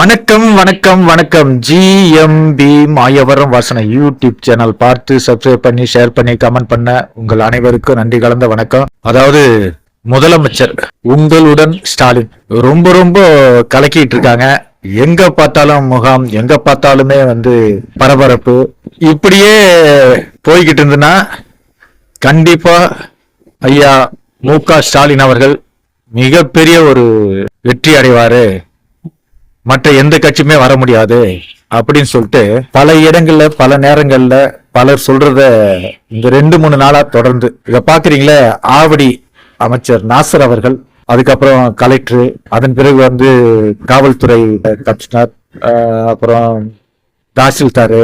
வணக்கம் வணக்கம் வணக்கம். GMP Mayavaram Vasanai YouTube channel பார்த்து சப்ஸ்கிரைப் பண்ணி ஷேர் பண்ணி கமெண்ட் பண்ண உங்கள் அனைவருக்கும் நன்றி கலந்த வணக்கம். அதாவது முதலமைச்சர் உங்களுடன் ஸ்டாலின் ரொம்ப ரொம்ப கலக்கிட்டு இருக்காங்க. எங்க பார்த்தாலும் முகாம் எங்க பார்த்தாலுமே வந்து பரபரப்பு. இப்படியே போய்கிட்டு இருந்ததுன்னா கண்டிப்பா ஐயா மு ஸ்டாலின் அவர்கள் மிகப்பெரிய ஒரு வெற்றி அடைவாரு. மற்ற எந்த கட்சியுமே வர முடியாது அப்படின்னு சொல்லிட்டு பல இடங்கள்ல பல நேரங்கள்ல பலர் சொல்றத இந்த ரெண்டு மூணு நாளா தொடர்ந்து. இதை பாக்குறீங்களே ஆவடி அமைச்சர் நாசர் அவர்கள் அதுக்கப்புறம் கலெக்டர் அதன் பிறகு வந்து காவல்துறை கமிஷனர் அப்புறம் தாசில்தாரு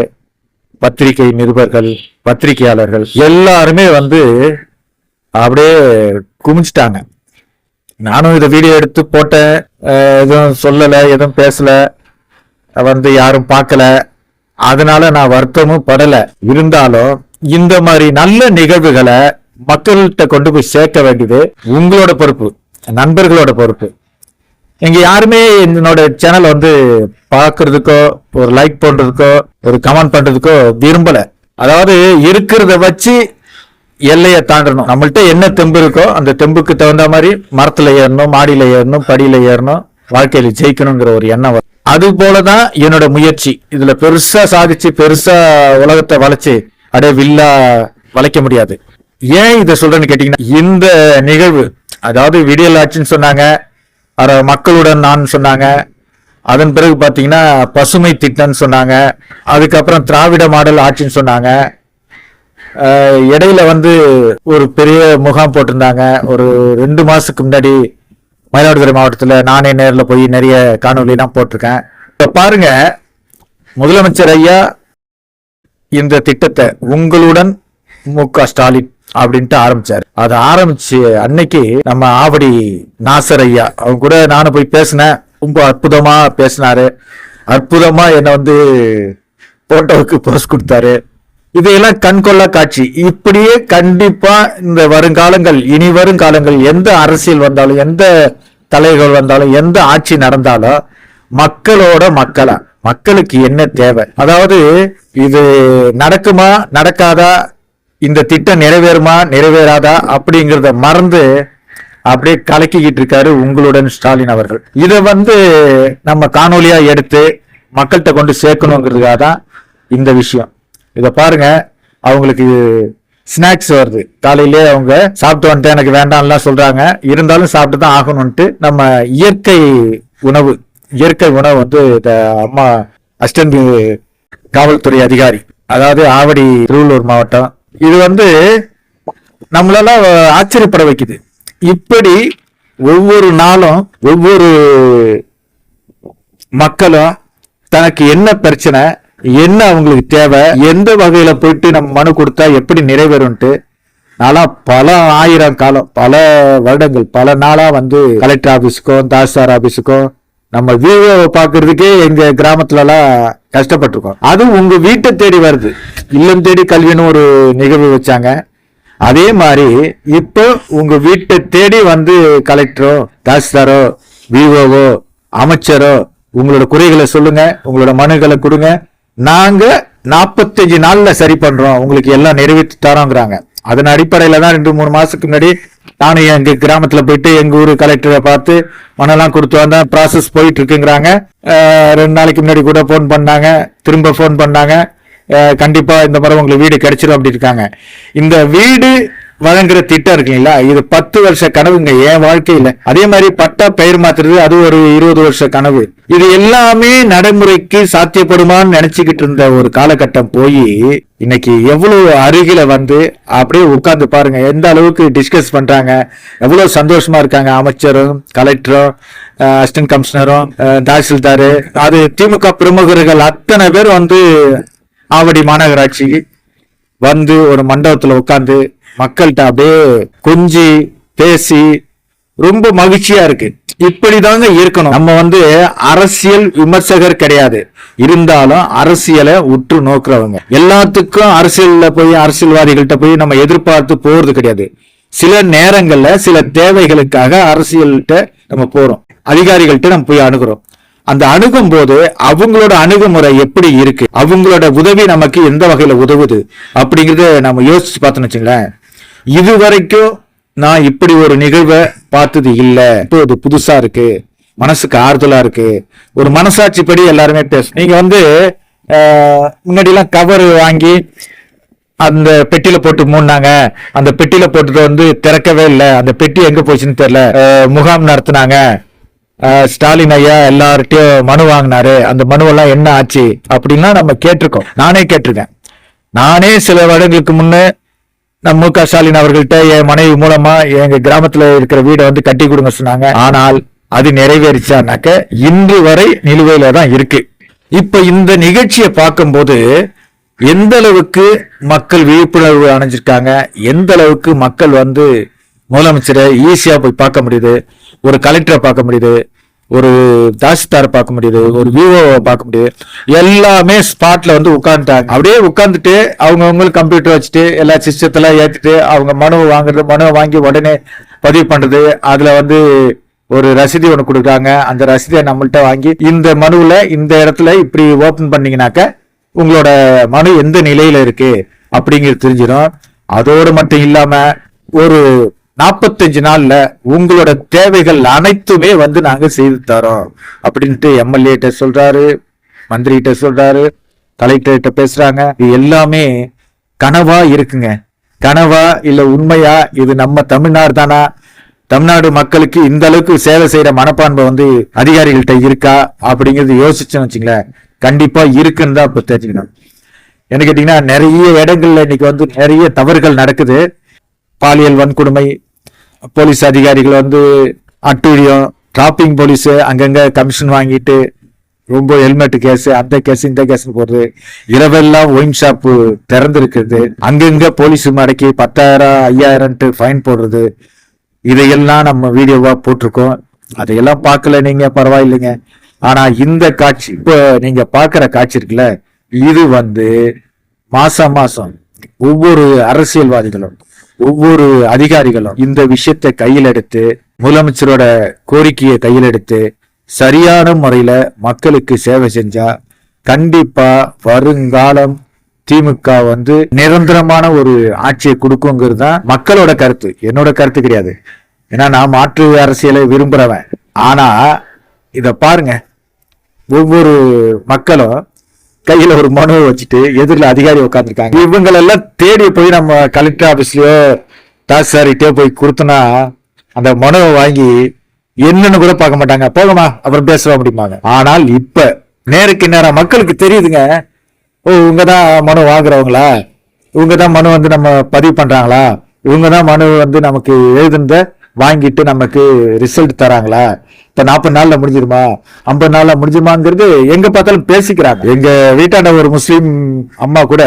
பத்திரிகை நிருபர்கள் பத்திரிகையாளர்கள் எல்லாருமே வந்து அப்படியே குமிச்சிட்டாங்க நானும் இதை வீடியோ எடுத்து போட்டேன். எதுவும் சொல்லலை எதுவும் பேசலை. வந்து யாரும் பார்க்கல. அதனால நான் வருத்தமும் படலை. இருந்தாலும் இந்த மாதிரி நல்ல நிகழ்வுகளை மக்கள்கிட்ட கொண்டு போய் சேர்க்க வேண்டியது உங்களோட பொறுப்பு நண்பர்களோட பொறுப்பு. எங்க யாருமே என்னோட சேனல் வந்து பார்க்கறதுக்கோ ஒரு லைக் பண்றதுக்கோ ஒரு கமெண்ட் பண்றதுக்கோ விரும்பல. அதாவது இருக்கிறத வச்சு எல்லையை தாண்டணும். நம்மள்ட்ட என்ன தெம்பு இருக்கோ அந்த தெம்புக்கு தகுந்த மாதிரி மரத்துல ஏறணும் மாடியில ஏறணும் படியில ஏறணும் வாழ்க்கையில ஜெயிக்கணுங்கிற ஒரு எண்ணம் வரும். அது போலதான் என்னோட முயற்சி. இதுல பெருசா சாதிச்சு பெருசா உலகத்தை வளைச்சு அப்படியே வில்லா வளைக்க முடியாது. ஏன் இதை சொல்றேன்னு கேட்டீங்கன்னா இந்த நிகழ்வு அதாவது விடியல் ஆட்சின்னு சொன்னாங்க மக்களுடன் நான் சொன்னாங்க அதன் பிறகு பாத்தீங்கன்னா பசுமை திட்டம்னு சொன்னாங்க அதுக்கப்புறம் திராவிட மாடல் ஆட்சின்னு சொன்னாங்க இடையில வந்து ஒரு பெரிய முகாம் போட்டிருந்தாங்க. ஒரு ரெண்டு மாசத்துக்கு முன்னாடி மயிலாடுதுறை மாவட்டத்தில் நானே நேரில் போய் நிறைய காணொலிலாம் போட்டிருக்கேன். இப்போ பாருங்க முதலமைச்சர் ஐயா இந்த திட்டத்தை உங்களுடன் மு க ஸ்டாலின் அப்படின்ட்டு ஆரம்பிச்சார். அதை ஆரம்பிச்சு அன்னைக்கு நம்ம ஆவடி நாசர் ஐயா அவங்க கூட நானும் போய் பேசினேன். ரொம்ப அற்புதமா பேசினாரு. அற்புதமா என்னை வந்து போட்டோவுக்கு போஸ்ட் கொடுத்தாரு. இதையெல்லாம் கண்கொள்ளா காட்சி. இப்படியே கண்டிப்பா இந்த வருங்காலங்கள் இனி வரும் காலங்கள் எந்த அரசியல் வந்தாலும் எந்த தலைகள் வந்தாலும் எந்த ஆட்சி நடந்தாலும் மக்களோட மக்களா மக்களுக்கு என்ன தேவை? அதாவது இது நடக்குமா நடக்காதா இந்த திட்டம் நிறைவேறுமா நிறைவேறாதா அப்படிங்கிறத மறந்து அப்படியே கலக்கிக்கிட்டு இருக்காரு உங்களுடன் ஸ்டாலின் அவர்கள். இதை வந்து நம்ம காணொலியா எடுத்து மக்கள்கிட்ட கொண்டு சேர்க்கணுங்கிறதுக்காக தான் இந்த விஷயம். இதை பாருங்க. அவங்களுக்கு ஸ்நாக்ஸ் வருது. காலையிலே அவங்க சாப்பிட்டு வந்துட்டு எனக்கு வேண்டாம்லாம் சொல்றாங்க. இருந்தாலும் சாப்பிட்டு தான் ஆகணும்ட்டு நம்ம இயற்கை உணவு இயற்கை உணவு வந்து இந்த அம்மா அசிஸ்டன்ட் காவல்துறை அதிகாரி அதாவது ஆவடி திருவள்ளூர் மாவட்டம். இது வந்து நம்மளெல்லாம் ஆச்சரியப்பட வைக்குது. இப்படி ஒவ்வொரு நாளும் ஒவ்வொரு மக்களும் தனக்கு என்ன பிரச்சனை என்ன அவங்களுக்கு தேவை? எந்த வகையில போயிட்டு நம்ம மனு கொடுத்தா எப்படி நிறைவேறும்ட்டு நாளா பல ஆயிரம் காலம் பல வருடங்கள் பல நாளா வந்து கலெக்டர் ஆபீஸுக்கும் தாசில்தார் ஆபீஸுக்கும் நம்ம வீடியோவை பாக்குறதுக்கே எங்க கிராமத்துல எல்லாம் கஷ்டப்பட்டிருக்கோம். அது உங்க வீட்டை தேடி வருது. இல்லம் தேடி கல்வின்னு ஒரு நிகழ்வு வச்சாங்க. அதே மாதிரி இப்போ உங்க வீட்டை தேடி வந்து கலெக்டரோ தாசில்தாரோ விஓவோ அமைச்சரோ உங்களோட குறைகளை சொல்லுங்க உங்களோட மனுகளை கொடுங்க. நாங்க நாற்பத்தஞ்சு நாள்ல சரி பண்றோம். உங்களுக்கு எல்லாம் நிறைவேற்றி தரோங்கிறாங்க. அதன் அடிப்படையில தான் ரெண்டு மூணு மாசத்துக்கு முன்னாடி நானும் எங்க கிராமத்துல போயிட்டு எங்க ஊரு கலெக்டரை பார்த்து மனெல்லாம் கொடுத்து வந்தேன். ப்ராசஸ் போயிட்டு இருக்குங்கிறாங்க ரெண்டு நாளைக்கு முன்னாடி கூட ஃபோன் பண்ணாங்க. திரும்ப ஃபோன் பண்ணாங்க. கண்டிப்பாக கண்டிப்பா இந்த மாதிரி உங்களுக்கு வீடு கிடைச்சிடும் அப்படி இருக்காங்க. இந்த வீடு வழங்குற திட்டம் இருக்குங்களா இது பத்து வருஷ கனவுங்க என் வாழ்க்கையில. அதே மாதிரி பட்டா பெயர் மாத்துறது அது ஒரு இருபது வருஷ கனவு. இது எல்லாமே நடைமுறைக்கு சாத்தியப்படுமான்னு நினைச்சுக்கிட்டு இருந்த ஒரு காலகட்டம் போய் இன்னைக்கு எவ்வளவு அருகில வந்து அப்படியே உட்கார்ந்து பாருங்க. எந்த அளவுக்கு டிஸ்கஸ் பண்றாங்க? எவ்வளவு சந்தோஷமா இருக்காங்க அமைச்சரும் கலெக்டரும் அசிஸ்டன்ட் கமிஷனரும் தாசில்தாரு. அது திமுக பிரமுகர்கள் அத்தனை பேர் வந்து ஆவடி மாநகராட்சிக்கு வந்து ஒரு மண்டபத்துல உட்காந்து மக்கள்கிட்ட அப்படியே கொஞ்சி பேசி ரொம்ப மகிழ்ச்சியா இருக்கு. இப்படிதாங்க இருக்கணும். நம்ம வந்து அரசியல் விமர்சகர் கிடையாது. இருந்தாலும் அரசியலை உற்று நோக்குறவங்க. எல்லாத்துக்கும் அரசியல்ல போய் அரசியல்வாதிகள்கிட்ட போய் நம்ம எதிர்பார்த்து போறது கிடையாது. சில நேரங்கள்ல சில தேவைகளுக்காக அரசியல்கிட்ட நம்ம போறோம். அதிகாரிகள்கிட்ட நம்ம போய் அணுகிறோம். அந்த அணுகும் போது அவங்களோட அணுகுமுறை எப்படி இருக்கு? அவங்களோட உதவி நமக்கு எந்த வகையில உதவுது? அப்படிங்கறத நம்ம யோசிச்சு பார்த்தோம்னு வச்சுங்களேன். இது வரைக்கும் நான் இப்படி ஒரு நிகழ்வை பார்த்தது இல்லை. இப்போ இது புதுசா இருக்கு. மனசுக்கு ஆறுதலா இருக்கு. ஒரு மனசாட்சிப்படி எல்லாருமே பேசணும் நீங்க வந்து முன்னாடிலாம் கவர் வாங்கி அந்த பெட்டியில போட்டு மூடினாங்க. அந்த பெட்டியில போட்டுட்டு வந்து திறக்கவே இல்லை. அந்த பெட்டி எங்க போச்சுன்னு தெரியல. முகாம் நடத்தினாங்க. ஸ்டாலின் ஐயா எல்லார்ட்டையும் மனு வாங்கினாரு. அந்த மனுவெல்லாம் என்ன ஆச்சு அப்படின்லாம் நம்ம கேட்டிருக்கோம். நானே கேட்டிருக்கேன். நானே சில வருடங்களுக்கு முன்னே நம்ம மு க ஸ்டாலின் அவர்கள்ட்ட என் மனைவி மூலமா எங்க கிராமத்துல இருக்கிற வீடை வந்து கட்டி கொடுங்க சொன்னாங்க. ஆனால் அது நிறைவேறிச்சானாக்க இன்று வரை நிலுவையில தான் இருக்கு. இப்ப இந்த நிகழ்ச்சியை பார்க்கும்போது எந்த அளவுக்கு மக்கள் விழிப்புணர்வு அணைஞ்சிருக்காங்க எந்த அளவுக்கு மக்கள் வந்து முதலமைச்சரை ஈஸியா போய் பார்க்க முடியுது? ஒரு கலெக்டரை பார்க்க முடியுது? ஒரு தாசில்தாரை பார்க்க முடியுது ஒரு விவோவை பார்க்க முடியுது. எல்லாமே ஸ்பாட்ல வந்து உட்காந்துட்டாங்க அப்படியே உட்காந்துட்டு அவங்க அவங்களுக்கு கம்ப்யூட்டர் வச்சுட்டு எல்லா சிஸ்டத்தெல்லாம் ஏற்றிட்டு அவங்க மனுவை வாங்குறது மனுவை வாங்கி உடனே பதிவு பண்றது அதுல வந்து ஒரு ரசீதி ஒன்று கொடுக்குறாங்க. அந்த ரசீதியை நம்மள்ட்ட வாங்கி இந்த மனுவில் இந்த இடத்துல இப்படி ஓப்பன் பண்ணீங்கனாக்க உங்களோட மனு எந்த நிலையில இருக்கு அப்படிங்கிறது தெரிஞ்சிடும். அதோடு மட்டும் இல்லாம ஒரு நாற்பத்தஞ்சு நாள்ல உங்களோட தேவைகள் அனைத்துமே வந்து நாங்க செய்து தரோம். அப்படின்ட்டு எம்எல்ஏ கிட்ட சொல்றாரு மந்திரி கிட்ட சொல்றாரு கலெக்டர்கிட்ட பேசுறாங்க. இது எல்லாமே கனவா இருக்குங்க. கனவா இல்ல உண்மையா? இது நம்ம தமிழ்நாடு தானா? தமிழ்நாடு மக்களுக்கு இந்த அளவுக்கு சேவை செய்யற மனப்பான்மை வந்து அதிகாரிகள்ட்ட இருக்கா? அப்படிங்கிறது யோசிச்சோன்னு வச்சுங்களேன். கண்டிப்பா இருக்குன்னு தான் இப்ப தெரிஞ்சுக்கணும். என்ன கேட்டீங்கன்னா நிறைய இடங்கள்ல இன்னைக்கு வந்து நிறைய தவறுகள் நடக்குது. பாலியல் வன்கொடுமை போலீஸ் அதிகாரிகள் வந்து அட்டூழியம் டிராபிங் போலீஸு அங்கங்கே கமிஷன் வாங்கிட்டு ரொம்ப ஹெல்மெட் கேஸு அந்த கேஸ் இந்த கேஸ்னு போடுறது. இரவெல்லாம் ஒயின் ஷாப்பு திறந்துருக்குது. அங்கங்கே போலீஸ் மடக்கி பத்தாயிரம் ஐயாயிரம்ட்டு ஃபைன் போடுறது. இதையெல்லாம் நம்ம வீடியோவாக போட்டிருக்கோம். அதையெல்லாம் பார்க்கல நீங்கள் பரவாயில்லைங்க. ஆனால் இந்த காட்சி இப்போ நீங்கள் பார்க்குற காட்சி இருக்குல்ல இது வந்து மாசம் மாசம் ஒவ்வொரு அரசியல்வாதிகளும் ஒவ்வொரு அதிகாரிகளும் இந்த விஷயத்தை கையில் எடுத்து முதலமைச்சரோட கோரிக்கையை கையில் எடுத்து சரியான முறையில மக்களுக்கு சேவை செஞ்சா கண்டிப்பா வருங்காலம் திமுக வந்து நிரந்தரமான ஒரு ஆட்சியை கொடுக்குங்கிறது தான் மக்களோட கருத்து. என்னோட கருத்து கிடையாது. ஏன்னா நான் மாற்று அரசியலை விரும்புறவன். ஆனா இத பாருங்க. ஒவ்வொரு மக்களும் கையில ஒரு மனுவை வச்சுட்டு எதிரில் அதிகாரி உட்காந்துருக்காங்க இவங்களெல்லாம் தேடி போய் நம்ம கலெக்டர் ஆஃபீஸ்லயோ தாசில்தார்கிட்டயோ போய் கொடுத்தோன்னா அந்த மனுவை வாங்கி என்னன்னு கூட பார்க்க மாட்டாங்க. போகமா அப்புறம் பேசலாம் முடியுமாங்க ஆனால் இப்ப நேருக்கு நேரம் மக்களுக்கு தெரியுதுங்க. ஓ இவங்க தான் மனு வாங்குறவங்களா? இவங்க தான் மனு வந்து நம்ம பதிவு பண்றாங்களா? இவங்க தான் மனு வந்து நமக்கு எழுதுனத வாங்கிட்டு நமக்கு ரிசல்ட் தராங்களா? இப்போ நாற்பது நாளில் முடிஞ்சிருமா? ஐம்பது நாளில் முடிஞ்சிருமாங்கிறது எங்கே பார்த்தாலும் பேசிக்கிறாங்க. எங்கள் வீட்டாண்ட ஒரு முஸ்லீம் அம்மா கூட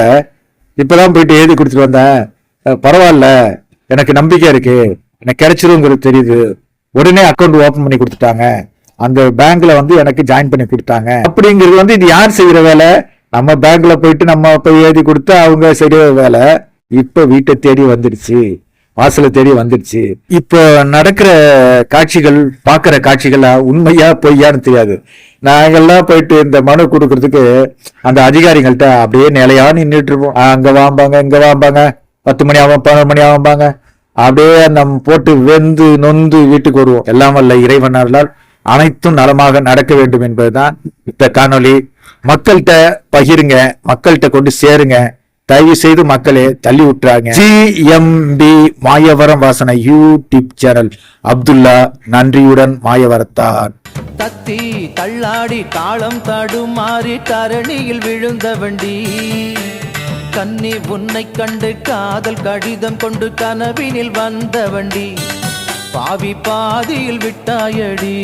இப்பதான் போயிட்டு எழுதி கொடுத்துட்டு வந்தேன். பரவாயில்ல. எனக்கு நம்பிக்கை இருக்கு. எனக்கு கிடைச்சிருங்கிறது தெரியுது. உடனே அக்கௌண்ட் ஓப்பன் பண்ணி கொடுத்துட்டாங்க. அந்த பேங்க்ல வந்து எனக்கு ஜாயின் பண்ணி கொடுத்தாங்க. அப்படிங்கிறது வந்து இது யார் செய்யற வேலை? நம்ம பேங்க்ல போயிட்டு நம்ம போய் எழுதி கொடுத்து அவங்க செய்யற வேலை. இப்ப வீட்டை தேடி வந்துடுச்சு. வாசலை தேடி வந்துடுச்சு. இப்போ நடக்கிற காட்சிகள் பார்க்குற காட்சிகளா உண்மையா பொய்யான்னு தெரியாது. நாங்கள்லாம் போயிட்டு இந்த மனு கொடுக்கறதுக்கு அந்த அதிகாரிகள்கிட்ட அப்படியே நிலையா நின்றுட்டு இருப்போம். ஆ, அங்க வாம்பாங்க இங்க வாம்பாங்க. பத்து மணி ஆகும் பன்னெண்டு மணி ஆகும்பாங்க. அப்படியே நம் போட்டு வெந்து நொந்து வீட்டுக்கு வருவோம். எல்லாம் வல்ல இறைவனர்களால் அனைத்தும் நலமாக நடக்க வேண்டும் என்பதுதான் இந்த காணொளி. மக்கள்கிட்ட பகிருங்க மக்கள்கிட்ட கொண்டு சேருங்க. தயவு செய்து மக்களே தள்ளி விட்டுறாங்க GMP Mayavaram Vasanai YouTube channel. Abdullah நன்றியுடன் மாயவரத்தான் தத்தி தள்ளாடி காலம் தடுமாறி தரணியில் விழுந்த வண்டி. கன்னி உன்னை கண்டு காதல் கடிதம் கொண்டு கனவினில் வந்த வண்டி. பாவி பாதியில் விட்டாயடி.